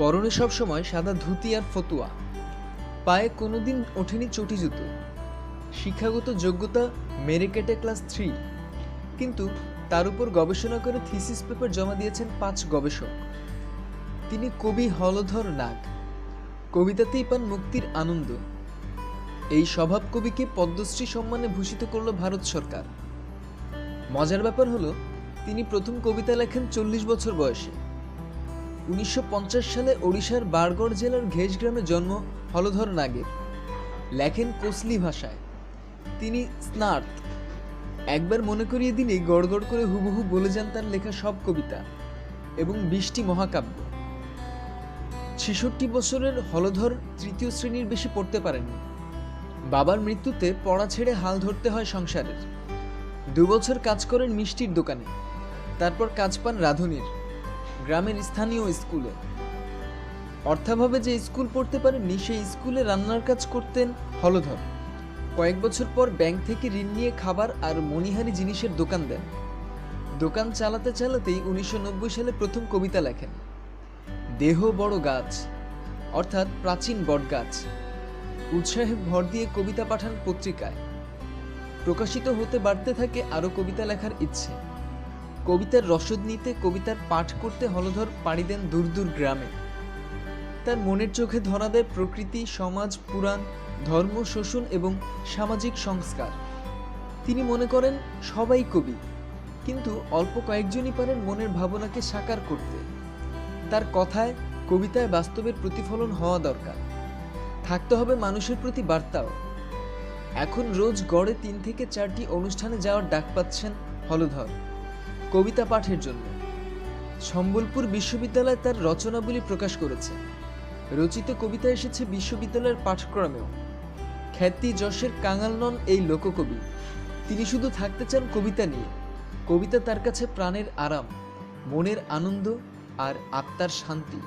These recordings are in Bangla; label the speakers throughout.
Speaker 1: পরনে সবসময় সাদা ধুতি আর ফতুয়া। পায়ে কোনোদিন ওঠেনি চটি জুতো। শিক্ষাগত যোগ্যতা মেরে কেটে ক্লাস থ্রি। কিন্তু তার উপর গবেষণা করে থিসিস পেপার জমা দিয়েছেন পাঁচ গবেষক। তিনি কবি হলধর নাগ। কবিতাতেই পান মুক্তির আনন্দ। এই স্বভাব কবিকে পদ্মশ্রী সম্মানে ভূষিত করল ভারত সরকার। মজার ব্যাপার হলো, তিনি প্রথম কবিতা লেখেন চল্লিশ বছর বয়সে। উনিশশো পঞ্চাশ সালে ওড়িশার বারগড় জেলার ঘেজ গ্রামে জন্ম হলধর নাগের। লেখেন কোসলি ভাষায়। তিনি স্নার্থ। একবার মনে করিয়ে দিলেই গড়গড় করে হুবহু বলে যান তার লেখা সব কবিতা এবং বিশটি মহাকাব্য। ছেষট্টি বছরের হলধর তৃতীয় শ্রেণির বেশি পড়তে পারেননি। বাবার মৃত্যুতে পড়া ছেড়ে হাল ধরতে হয় সংসারের। দু বছর কাজ করেন মিষ্টির দোকানে। তারপর কাজ পান রাধুনির। গ্রামের স্থানীয় স্কুলে। অর্থাভাবে যে স্কুল পড়তে পারেননি সেই স্কুলে রান্নার কাজ করতেন হলধর। কয়েক বছর পর ব্যাংক থেকে ঋণ নিয়ে খাবার আর মণিহারি জিনিসের দোকান দেন। দোকান চালাতে চালাতেই উনিশশো নব্বই সালে প্রথম কবিতা লেখেন, দেহ বড় গাছ অর্থাৎ প্রাচীন বটগাছ উৎসাহে ভর দিয়ে কবিতা পাঠান পত্রিকায়। প্রকাশিত হতে বাড়তে থাকে আরও কবিতা লেখার ইচ্ছে। কবিতার রসদ নিতে কবিতার পাঠ করতে হলধর পাড়ি দেন দূর দূর গ্রামে। তার মনের চোখে ধরা দেয় প্রকৃতি, সমাজ, পুরাণ, ধর্ম, শোষণ এবং সামাজিক সংস্কার। তিনি মনে করেন, সবাই কবি, কিন্তু অল্প কয়েকজনই পারেন মনের ভাবনাকে সাকার করতে। তার কথায়, কবিতায় বাস্তবের প্রতিফলন হওয়া দরকার। থাকতে হবে মানুষের প্রতি বার্তাও। এখন রোজ গড়ে তিন থেকে চারটি অনুষ্ঠানে যাওয়ার ডাক পাচ্ছেন হলধর। কবিতা পাঠের জন্য। সম্বলপুর বিশ্ববিদ্যালয় তার রচনাবলী প্রকাশ করেছে। রচিত কবিতা এসেছে বিশ্ববিদ্যালয়ের পাঠক্রমেও। খ্যাতি, যশের কাঙাল নন এই লোককবি। তিনি শুধু থাকতে চান কবিতা নিয়ে। কবিতা তার কাছে প্রাণের আরাম, মনের আনন্দ আর আত্মার শান্তি।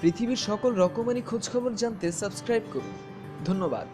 Speaker 1: পৃথিবীর সকল রকমারি খোঁজখবর জানতে সাবস্ক্রাইব করুন। ধন্যবাদ।